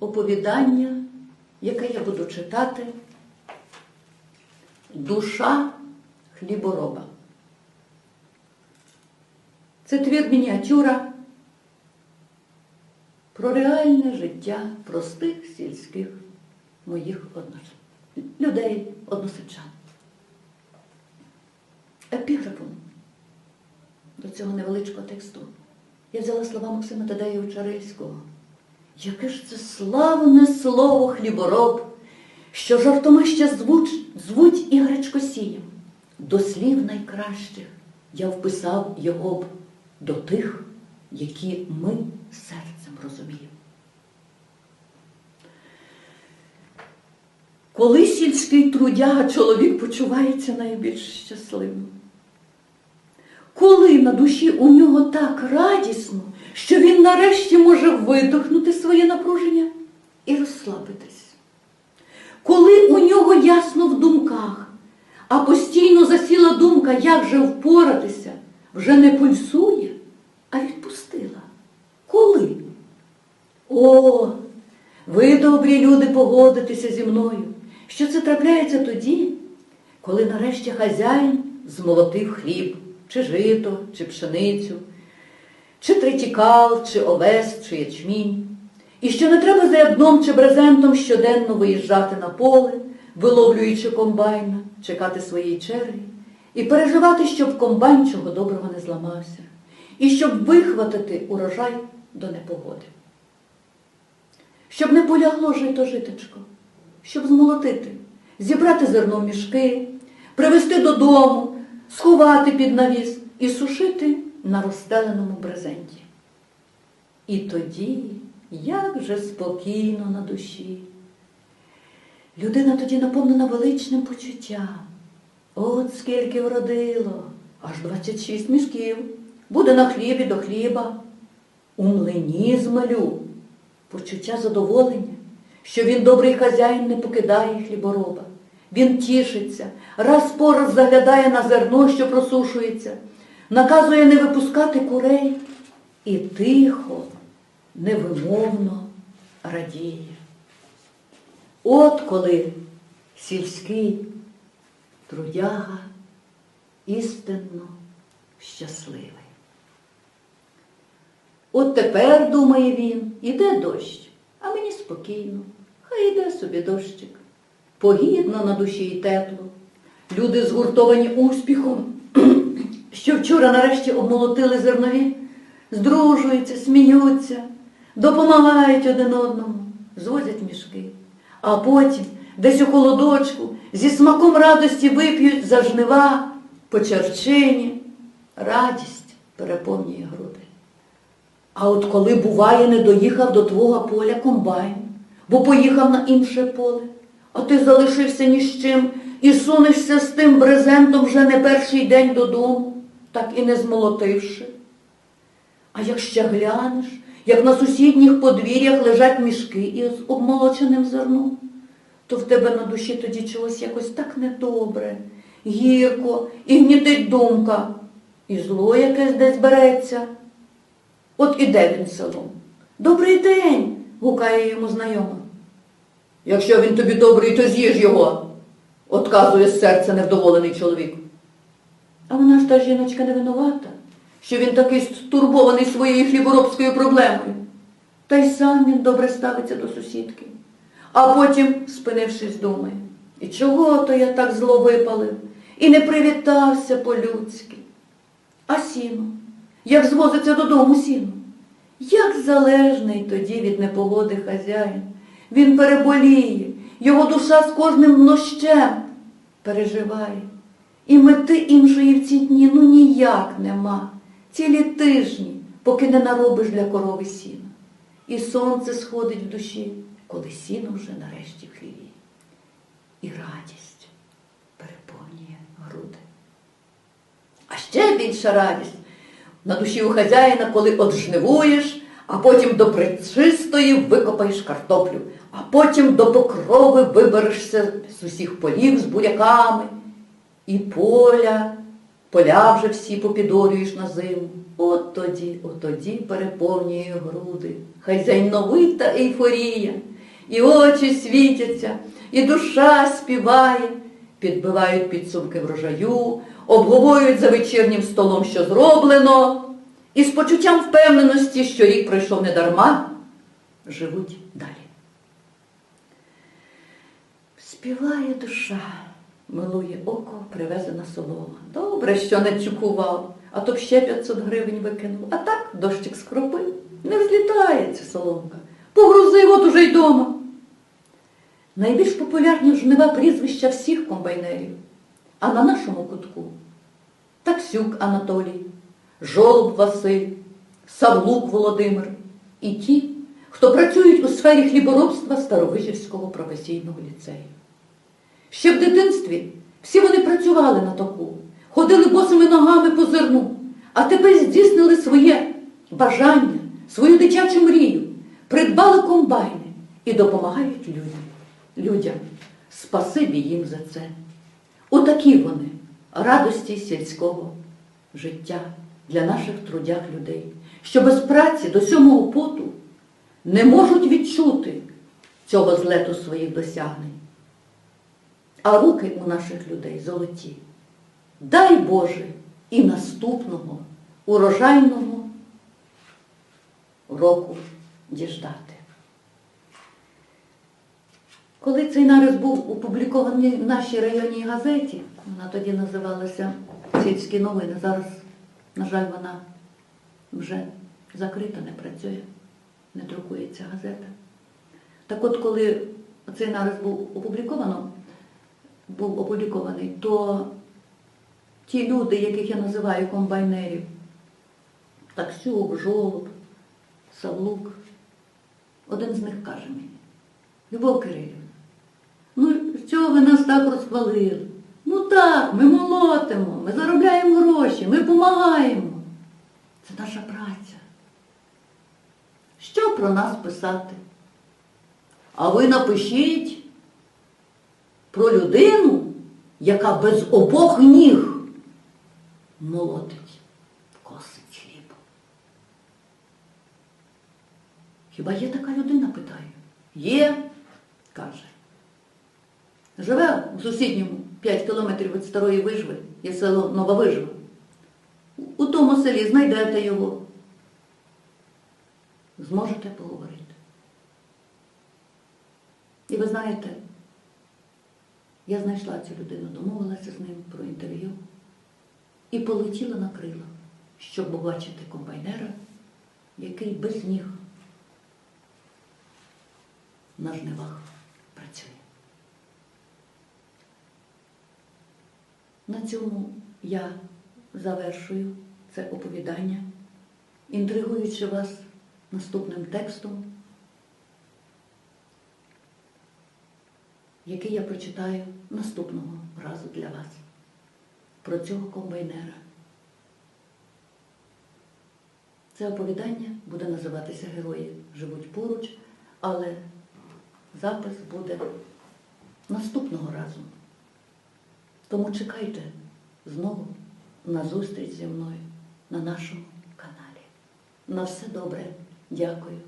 оповідання, яке я буду читати, Душа хлібороба. Це твір мініатюра про реальне життя простих сільських моїх одноч- людей, односельчан. Епіграфом до цього невеличкого тексту я взяла слова Максима Тадеєвича Рильського. Яке ж це славне слово хлібороб, що жартома ще звуч, звуть і гречкосієм. До слів найкращих я вписав його б до тих, які ми серцем розуміємо. Коли сільський трудяга чоловік почувається найбільш щасливим? Коли на душі у нього так радісно, що він нарешті може видохнути своє напруження і розслабитись? Коли у нього ясно в думках, а постійно засіла думка, як же впоратися, вже не пульсує, а відпустила. Коли? О, ви, добрі люди, погодитеся зі мною, що це трапляється тоді, коли нарешті хазяїн змолотив хліб, чи жито, чи пшеницю, чи тритікал, чи овес, чи ячмінь. І що не треба за ябном чи брезентом щоденно виїжджати на поле, виловлюючи комбайна, чекати своєї черги, і переживати, щоб комбайн чого доброго не зламався, і щоб вихватити урожай до непогоди. Щоб не полягло жито житочко, щоб змолотити, зібрати зерно в мішки, привезти додому, сховати під навіс і сушити на розстеленому брезенті. І тоді, як же спокійно на душі. Людина тоді наповнена величним почуттям. От скільки вродило, аж 26 мішків. Буде на хлібі до хліба. У млині змалю. Почуття задоволення, що він добрий хазяїн не покидає хлібороба. Він тішиться, раз по раз заглядає на зерно, що просушується, наказує не випускати курей і тихо, невимовно радіє. От коли сільський трудяга істинно щасливий. От тепер, думає він, іде дощ, а мені спокійно, хай іде собі дощик. Погідно на душі й тепло. Люди згуртовані успіхом, що вчора нарешті обмолотили зернові, здружуються, сміються, допомагають один одному, звозять мішки. А потім десь у холодочку зі смаком радості вип'ють за жнива по черчині. Радість переповнює груди. А от коли, буває, не доїхав до твого поля комбайн, бо поїхав на інше поле, а ти залишився ні з чим і сунешся з тим брезентом вже не перший день додому, так і не змолотивши. А як ще глянеш, як на сусідніх подвір'ях лежать мішки із обмолоченим зерном, то в тебе на душі тоді чогось якось так недобре, гірко і гнітить думка, і зло якесь десь береться. От іде він селом. Добрий день, гукає йому знайома. Якщо він тобі добрий, то з'їж його, отказує з серця невдоволений чоловік. А вона ж та жіночка не винувата, що він такий стурбований своєю хліборобською проблемою. Та й сам він добре ставиться до сусідки. А потім, спинившись, думає, і чого то я так зло випалив, і не привітався по-людськи. А сіно, як звозиться додому сіно, як залежний тоді від непогоди хазяїн. Він переболіє, його душа з кожним нощем переживає. І мети іншої в ці дні ну ніяк нема. Цілі тижні, поки не наробиш для корови сіна. І сонце сходить в душі, коли сіно вже нарешті в хліві. І радість переповнює груди. А ще більша радість на душі у хазяїна, коли отжнивуєш, а потім до причистої викопаєш картоплю, а потім до покрови виберешся з усіх полів з буряками, і поля поля вже всі попідорюєш на зиму. От тоді, от тоді переповнює груди. Хазяйновита ейфорія, і очі світяться, і душа співає, підбивають підсумки врожаю, обговорюють за вечірнім столом, що зроблено, і з почуттям впевненості, що рік пройшов недарма, живуть далі. Співає душа, милує око, привезена солома. Добре, що не чукував, а то б ще 500 гривень викинув. А так дощик скропив, не взлітає ця соломка. Погрузив от уже й дома. Найбільш популярні жнива прізвища всіх комбайнерів. А на нашому кутку Таксюк Анатолій, Жолоб Василь, Савлук Володимир і ті, хто працюють у сфері хліборобства Старовижівського професійного ліцею. Ще в дитинстві всі вони працювали на току, ходили босими ногами по зерну, а тепер здійснили своє бажання, свою дитячу мрію, придбали комбайни і допомагають людям. Людям, спасибі їм за це. Отакі вони радості сільського життя для наших трудях людей, що без праці до сьомого поту не можуть відчути цього злету своїх досягнень. А руки у наших людей золоті. Дай Боже і наступного урожайного року діждати. Коли цей нарис був опублікований в нашій районній газеті, вона тоді називалася Сільські новини. Зараз, на жаль, вона вже закрита, не працює, не друкується газета. Так от, коли цей нарис був опубліковано, був опублікований, то ті люди, яких я називаю комбайнерів, Таксюк, Жолоб, Савлук, один з них каже мені, Любов Кирилівна, ну чого ви нас так розхвалили? Ну так, ми молотимо, ми заробляємо гроші, ми допомагаємо. Це наша праця. Що про нас писати? А ви напишіть про людину, яка без обох ніг молотить, косить хліб. Хіба є така людина, питаю? Є, каже. Живе у сусідньому 5 кілометрів від старої вижви, є село Нова Вижва. У тому селі знайдете його. Зможете поговорити. І ви знаєте, я знайшла цю людину, домовилася з ним про інтерв'ю і полетіла на крила, щоб побачити комбайнера, який без ніг на жнивах працює. На цьому я завершую це оповідання, інтригуючи вас наступним текстом, який я прочитаю наступного разу для вас про цього комбайнера. Це оповідання буде називатися Герої живуть поруч, але запис буде наступного разу. Тому чекайте знову на зустріч зі мною на нашому каналі. На все добре. Дякую.